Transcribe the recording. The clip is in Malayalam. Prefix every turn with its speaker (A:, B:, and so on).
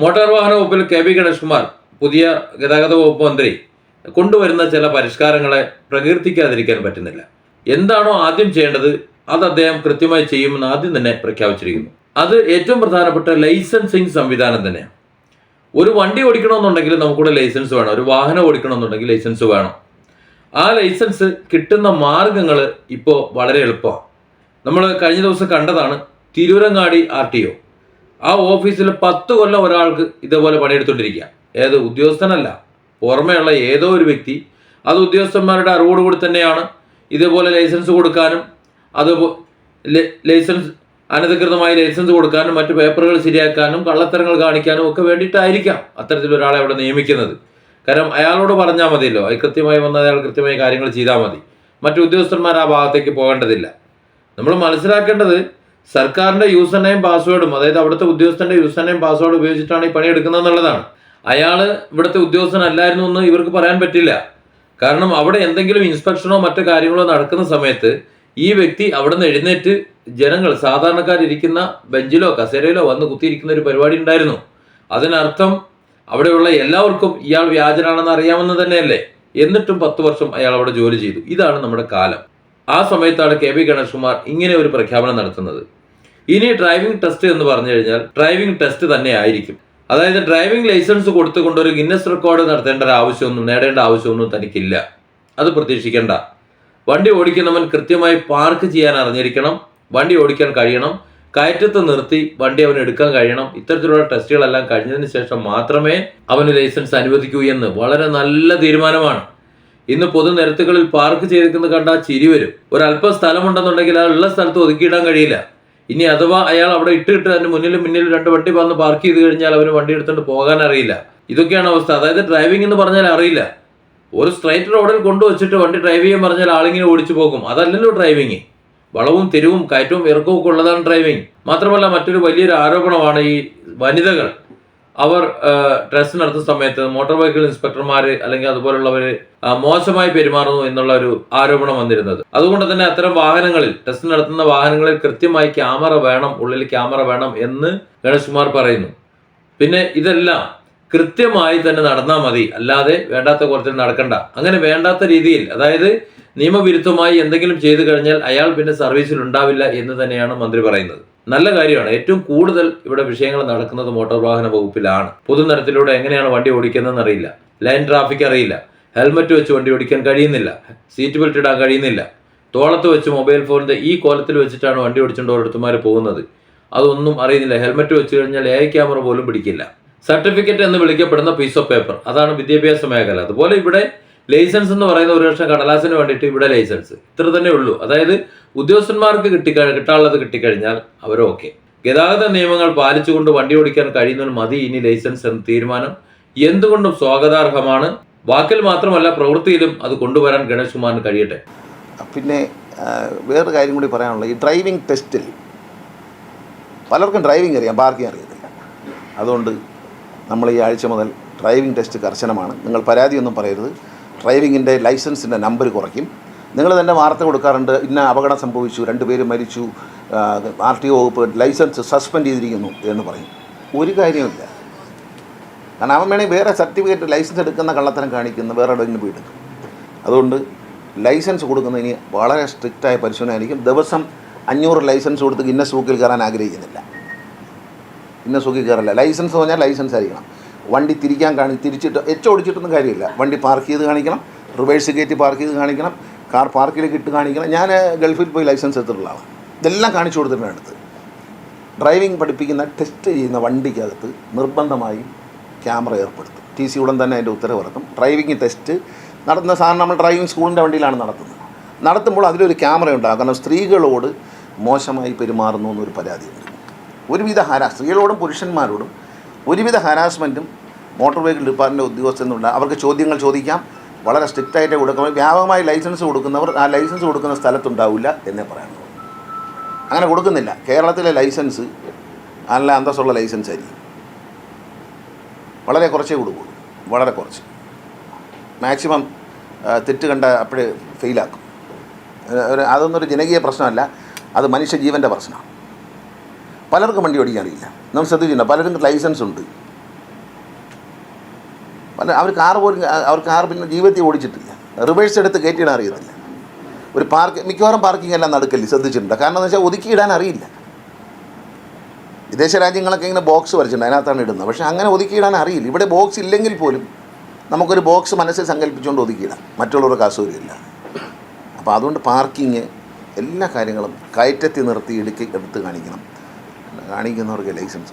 A: മോട്ടോർ വാഹന വകുപ്പിൽ കെ ഗണേഷ് കുമാർ പുതിയ ഗതാഗത വകുപ്പ് മന്ത്രി കൊണ്ടുവരുന്ന ചില പരിഷ്കാരങ്ങളെ പ്രകീർത്തിക്കാതിരിക്കാൻ പറ്റുന്നില്ല. എന്താണോ ആദ്യം ചെയ്യേണ്ടത് അത് അദ്ദേഹം കൃത്യമായി ചെയ്യുമെന്ന് ആദ്യം തന്നെ പ്രഖ്യാപിച്ചിരിക്കുന്നു. അത് ഏറ്റവും പ്രധാനപ്പെട്ട ലൈസൻസിങ് സംവിധാനം തന്നെയാണ്. ഒരു വണ്ടി ഓടിക്കണമെന്നുണ്ടെങ്കിൽ നമുക്കിവിടെ ലൈസൻസ് വേണം. ഒരു വാഹനം ഓടിക്കണമെന്നുണ്ടെങ്കിൽ ലൈസൻസ് വേണം. ആ ലൈസൻസ് കിട്ടുന്ന മാർഗങ്ങൾ ഇപ്പോൾ വളരെ എളുപ്പമാണ്. നമ്മൾ കഴിഞ്ഞ ദിവസം കണ്ടതാണ് തിരൂരങ്ങാടി ആർ ടി ഒ. ആ ഓഫീസിൽ പത്ത് കൊല്ലം ഒരാൾക്ക് ഇതേപോലെ പണിയെടുത്തുകൊണ്ടിരിക്കുക ഏത് ഉദ്യോഗസ്ഥനല്ല. പുറമെയുള്ള ഏതോ ഒരു വ്യക്തി. അത് ഉദ്യോഗസ്ഥന്മാരുടെ അറിവോടുകൂടി തന്നെയാണ് ഇതേപോലെ ലൈസൻസ് കൊടുക്കാനും അത് ലൈസൻസ് അനധികൃതമായി ലൈസൻസ് കൊടുക്കാനും മറ്റു പേപ്പറുകൾ ശരിയാക്കാനും കള്ളത്തരങ്ങൾ കാണിക്കാനും ഒക്കെ വേണ്ടിയിട്ടായിരിക്കാം അത്തരത്തിലൊരാളെ അവിടെ നിയമിക്കുന്നത്. കാരണം അയാളോട് പറഞ്ഞാൽ മതിയല്ലോ. അത് കൃത്യമായി വന്നാൽ അയാൾ കൃത്യമായി കാര്യങ്ങൾ ചെയ്താൽ മതി. മറ്റു ഉദ്യോഗസ്ഥന്മാർ ആ ഭാഗത്തേക്ക് പോകേണ്ടതില്ല. നമ്മൾ മനസ്സിലാക്കേണ്ടത് സർക്കാരിന്റെ യൂസർ നെയിം പാസ്വേഡും അതായത് അവിടുത്തെ ഉദ്യോഗസ്ഥന്റെ യൂസർ നെയിം പാസ്വേഡ് ഉപയോഗിച്ചിട്ടാണ് ഈ പണി എടുക്കുന്നത് എന്നുള്ളതാണ് അയാൾ ഇവിടുത്തെ ഉദ്യോഗസ്ഥനല്ലായിരുന്നു എന്ന് ഇവർക്ക് പറയാൻ പറ്റില്ല. കാരണം അവിടെ എന്തെങ്കിലും ഇൻസ്പെക്ഷനോ മറ്റു കാര്യങ്ങളോ നടക്കുന്ന സമയത്ത് ഈ വ്യക്തി അവിടെ നിന്ന് എഴുന്നേറ്റ് ജനങ്ങൾ സാധാരണക്കാരിരിക്കുന്ന ബെഞ്ചിലോ കസേരയിലോ വന്ന് കുത്തിയിരിക്കുന്ന ഒരു പരിപാടി ഉണ്ടായിരുന്നു. അതിനർത്ഥം അവിടെയുള്ള എല്ലാവർക്കും ഇയാൾ വ്യാജനാണെന്ന് അറിയാമെന്ന് തന്നെയല്ലേ? എന്നിട്ടും പത്ത് വർഷം അയാൾ അവിടെ ജോലി ചെയ്തു. ഇതാണ് നമ്മുടെ കാലം. ആ സമയത്താണ് കെ വി ഗണേഷ് കുമാർ ഇങ്ങനെ ഒരു പ്രഖ്യാപനം നടത്തുന്നത്. ഇനി ഡ്രൈവിംഗ് ടെസ്റ്റ് എന്ന് പറഞ്ഞു കഴിഞ്ഞാൽ ഡ്രൈവിംഗ് ടെസ്റ്റ് തന്നെ ആയിരിക്കും. അതായത് ഡ്രൈവിംഗ് ലൈസൻസ് കൊടുത്തുകൊണ്ട് ഒരു ഗിന്നസ് റെക്കോർഡ് നടത്തേണ്ട ഒരു ആവശ്യമൊന്നും നേടേണ്ട ആവശ്യമൊന്നും തനിക്കില്ല. അത് പ്രതീക്ഷിക്കേണ്ട. വണ്ടി ഓടിക്കുന്നവൻ കൃത്യമായി പാർക്ക് ചെയ്യാൻ അറിഞ്ഞിരിക്കണം വണ്ടി ഓടിക്കാൻ കഴിയണം കയറ്റത്ത് നിർത്തി വണ്ടി അവൻ എടുക്കാൻ കഴിയണം ഇത്തരത്തിലുള്ള ടെസ്റ്റുകളെല്ലാം കഴിഞ്ഞതിന് ശേഷം മാത്രമേ അവന് ലൈസൻസ് അനുവദിക്കൂ എന്ന്. വളരെ നല്ല തീരുമാനമാണ്. ഇന്ന് പൊതുനിരത്തുകളിൽ പാർക്ക് ചെയ്തിരിക്കുന്നത് കണ്ടാൽ ചിരി വരും. ഒരല്പം സ്ഥലമുണ്ടെന്നുണ്ടെങ്കിൽ ആ ഉള്ള സ്ഥലത്ത് ഒതുക്കിയിടാൻ കഴിയില്ല. ഇനി അഥവാ അയാൾ അവിടെ ഇട്ടിട്ട് അതിന് മുന്നിലും മുന്നിലും രണ്ട് വണ്ടി വന്ന് പാർക്ക് ചെയ്ത് കഴിഞ്ഞാൽ അവന് വണ്ടി എടുത്തുകൊണ്ട് പോകാൻ അറിയില്ല. ഇതൊക്കെയാണ് അവസ്ഥ. അതായത് ഡ്രൈവിംഗ് എന്ന് പറഞ്ഞാൽ അറിയില്ല. ഒരു സ്ട്രൈറ്റ് റോഡിൽ കൊണ്ടുവച്ചിട്ട് വണ്ടി ഡ്രൈവ് ചെയ്യാൻ പറഞ്ഞാൽ ആളിങ്ങനെ ഓടിച്ചു പോകും. അതല്ലല്ലോ ഡ്രൈവിംഗ് വളവും തിരിവും കയറ്റവും ഇറക്കവും ഒക്കെ ഉള്ളതാണ് ഡ്രൈവിംഗ് മാത്രമല്ല മറ്റൊരു വലിയൊരു ആരോപണമാണ് ഈ വനിതകൾ. അവർ ടെസ്റ്റ് നടത്തുന്ന സമയത്ത് മോട്ടോർ വെഹിക്കിൾ ഇൻസ്പെക്ടർമാർ അല്ലെങ്കിൽ അതുപോലുള്ളവർ മോശമായി പെരുമാറുന്നു എന്നുള്ള ഒരു ആരോപണം വന്നിരുന്നത്. അതുകൊണ്ട് തന്നെ അത്തരം വാഹനങ്ങളിൽ ടെസ്റ്റ് നടത്തുന്ന വാഹനങ്ങളിൽ കൃത്യമായി ക്യാമറ വേണം ഉള്ളിൽ ക്യാമറ വേണം എന്ന് ഗണേഷ് കുമാർ പറയുന്നു. പിന്നെ ഇതെല്ലാം കൃത്യമായി തന്നെ നടന്നാൽ മതി. അല്ലാതെ വേണ്ടാത്ത കുറച്ചിൽ നടക്കണ്ട. അങ്ങനെ വേണ്ടാത്ത രീതിയിൽ അതായത് നിയമവിരുദ്ധമായി എന്തെങ്കിലും ചെയ്തു കഴിഞ്ഞാൽ അയാൾ പിന്നെ സർവീസിൽ ഉണ്ടാവില്ല എന്ന് തന്നെയാണ് മന്ത്രി പറയുന്നത്. നല്ല കാര്യമാണ്. ഏറ്റവും കൂടുതൽ ഇവിടെ വിഷയങ്ങൾ നടക്കുന്നത് മോട്ടോർ വാഹന വകുപ്പിലാണ്. പൊതുനിരത്തിലൂടെ എങ്ങനെയാണ് വണ്ടി ഓടിക്കുന്നതെന്ന് അറിയില്ല. ലൈൻ ട്രാഫിക് അറിയില്ല. ഹെൽമറ്റ് വെച്ച് വണ്ടി ഓടിക്കാൻ കഴിയുന്നില്ല. സീറ്റ് ബെൽറ്റ് ഇടാൻ കഴിയുന്നില്ല. തോളത്ത് വെച്ച് മൊബൈൽ ഫോണിന്റെ ഈ കോലത്തിൽ വെച്ചിട്ടാണ് വണ്ടി ഓടിച്ചുകൊണ്ട് ഓരോരുത്തന്മാർ പോകുന്നത്. അതൊന്നും അറിയുന്നില്ല. ഹെൽമറ്റ് വെച്ച് കഴിഞ്ഞാൽ എ ക്യാമറ പോലും പിടിക്കില്ല. സർട്ടിഫിക്കറ്റ് എന്ന് വിളിക്കപ്പെടുന്ന പീസ് ഓഫ് പേപ്പർ അതാണ് വിദ്യാഭ്യാസ മേഖല. അതുപോലെ ഇവിടെ ലൈസൻസ് എന്ന് പറയുന്ന ഒരു വർഷം കടലാസിന് വേണ്ടിയിട്ട് ഇവിടെ ലൈസൻസ്. ഇത്ര തന്നെ ഉള്ളൂ. അതായത് ഉദ്യോഗസ്ഥന്മാർക്ക് കിട്ടി കിട്ടാനുള്ളത് കിട്ടിക്കഴിഞ്ഞാൽ അവർ ഗതാഗത നിയമങ്ങൾ പാലിച്ചുകൊണ്ട് വണ്ടി ഓടിക്കാൻ കഴിയുന്നതിന് മതി ഇനി ലൈസൻസ് എന്ന തീരുമാനം. എന്തുകൊണ്ടും സ്വാഗതാർഹമാണ്. വാക്കിൽ മാത്രമല്ല പ്രവൃത്തിയിലും അത് കൊണ്ടുവരാൻ ഗണേഷ് കുമാറിന് കഴിയട്ടെ.
B: പിന്നെ വേറൊരു കാര്യം കൂടി പറയാനുള്ളത്. ഈ ഡ്രൈവിംഗ് ടെസ്റ്റിൽ പലർക്കും ഡ്രൈവിംഗ് അറിയാം പാർക്കിംഗ് അറിയത്തില്ല. അതുകൊണ്ട് നമ്മൾ ഈ ആഴ്ച മുതൽ ഡ്രൈവിംഗ് ടെസ്റ്റ് കർശനമാണ്. നിങ്ങൾ പരാതിയൊന്നും പറയരുത്. ഡ്രൈവിങ്ങിന്റെ ലൈസൻസിന്റെ നമ്പർ കുറയ്ക്കും. നിങ്ങൾ തന്നെ വാർത്ത കൊടുക്കാറുണ്ട് ഇന്ന അപകടം സംഭവിച്ചു രണ്ട് പേര് മരിച്ചു ആർ ടി ഒ വകുപ്പ് ലൈസൻസ് സസ്പെൻഡ് ചെയ്തിരിക്കുന്നു എന്ന് പറയും. ഒരു കാര്യമില്ല കാരണം അവൻ വേണമെങ്കിൽ വേറെ സർട്ടിഫിക്കറ്റ് ലൈസൻസ് എടുക്കുന്ന കള്ളത്തരം കാണിക്കുന്ന വേറെ എവിടെയെങ്കിലും പോയി എടുക്കും. അതുകൊണ്ട് ലൈസൻസ് കൊടുക്കുന്നതിന് വളരെ സ്ട്രിക്റ്റായ പരിശോധന ആയിരിക്കും ദിവസം അഞ്ഞൂറ് ലൈസൻസ് കൊടുത്ത് ഗിന്നസ് ബുക്കിൽ കയറാൻ ആഗ്രഹിക്കുന്നില്ല. ഗിന്നസ് ബുക്കിൽ കയറില്ല. ലൈസൻസ് പറഞ്ഞാൽ ലൈസൻസ് ആയിരിക്കണം. വണ്ടി തിരിക്കാൻ കാണി തിരിച്ചിട്ട് എച്ച് ഓടിച്ചിട്ടൊന്നും കാര്യമില്ല. വണ്ടി പാർക്ക് ചെയ്ത് കാണിക്കണം റിവേഴ്സ് കയറ്റി പാർക്ക് ചെയ്ത് കാണിക്കണം കാർ പാർക്കിലേക്ക് ഇട്ട് കാണിക്കണം. ഞാൻ ഗൾഫിൽ പോയി ലൈസൻസ് എടുത്തിട്ടുള്ള ആളാണ് ഇതെല്ലാം കാണിച്ചു കൊടുത്തിട്ടാണ് അടുത്ത്. ഡ്രൈവിംഗ് പഠിപ്പിക്കുന്ന ടെസ്റ്റ് ചെയ്യുന്ന വണ്ടിക്കകത്ത് നിർബന്ധമായും ക്യാമറ ഏർപ്പെടുത്തും. ടി സി ഉടൻ തന്നെ അതിന്റെ ഉത്തരവ് ഇറക്കും. ഡ്രൈവിംഗ് ടെസ്റ്റ് നടത്തുന്ന സാധാരണ നമ്മൾ ഡ്രൈവിംഗ് സ്കൂളിന്റെ വണ്ടിയിലാണ് നടത്തുന്നത്. നടത്തുമ്പോൾ അതിലൊരു ക്യാമറ ഉണ്ടാകും. കാരണം സ്ത്രീകളോട് മോശമായി പെരുമാറുന്നു എന്നൊരു പരാതിയുണ്ട്. ഒരുവിധ ഹരാ സ്ത്രീകളോടും പുരുഷന്മാരോടും ഒരുവിധ ഹരാസ്മെന്റും മോട്ടോർ വെഹിക്കിൾ ഡിപ്പാർട്ട്മെന്റ് ഉദ്യോഗസ്ഥനുള്ള അവർക്ക് ചോദ്യങ്ങൾ ചോദിക്കാം. വളരെ സ്ട്രിക്റ്റായിട്ട് കൊടുക്കണം വ്യാപകമായി ലൈസൻസ് കൊടുക്കുന്നവർ ആ ലൈസൻസ് കൊടുക്കുന്ന സ്ഥലത്തുണ്ടാവില്ല എന്നേ പറയാനുള്ളൂ. അങ്ങനെ കൊടുക്കുന്നില്ല. കേരളത്തിലെ ലൈസൻസ് നല്ല അന്തസ്സുള്ള ലൈസൻസ് ആയിരിക്കും. വളരെ കുറച്ചേ കൊടുക്കുള്ളൂ വളരെ കുറച്ച്. മാക്സിമം തെറ്റ് കണ്ട അപ്പോഴേ ഫെയിലാക്കും. അതൊന്നൊരു ജനകീയ പ്രശ്നമല്ല. അത് മനുഷ്യജീവന്റെ പ്രശ്നമാണ്. പലർക്കും വണ്ടി ഓടിക്കാൻ അറിയില്ല. നമ്മൾ ശ്രദ്ധിച്ചിട്ടുണ്ട്? പലർക്കും ലൈസൻസ് ഉണ്ട്. അവർ കാർ പോലും അവർ കാർ പിന്നെ ജീവിതത്തിൽ ഓടിച്ചിട്ടില്ല. റിവേഴ്സ് എടുത്ത് കയറ്റിയിടാൻ അറിയത്തില്ല. ഒരു പാർക്ക് മിക്കവാറും പാർക്കിംഗ് എല്ലാം നടക്കില്ല ശ്രദ്ധിച്ചിട്ടുണ്ട്. കാരണം എന്ന് വെച്ചാൽ ഒതുക്കിയിടാൻ അറിയില്ല. വിദേശ രാജ്യങ്ങളൊക്കെ ഇങ്ങനെ ബോക്സ് വരച്ചിട്ടുണ്ട് അതിനകത്താണ് ഇടുന്നത്. പക്ഷേ അങ്ങനെ ഒതുക്കിയിടാൻ അറിയില്ല. ഇവിടെ ബോക്സ് ഇല്ലെങ്കിൽ പോലും നമുക്കൊരു ബോക്സ് മനസ്സിൽ സങ്കല്പിച്ചുകൊണ്ട് ഒതുക്കിയിടാം മറ്റുള്ളവർക്ക് അസൗകര്യമില്ല. അപ്പോൾ അതുകൊണ്ട് പാർക്കിങ് എല്ലാ കാര്യങ്ങളും കയറ്റത്തി നിർത്തി ഇടുക്കി എടുത്ത് കാണിക്കണം. കാണിക്കുന്നവർക്ക് ലൈസൻസ്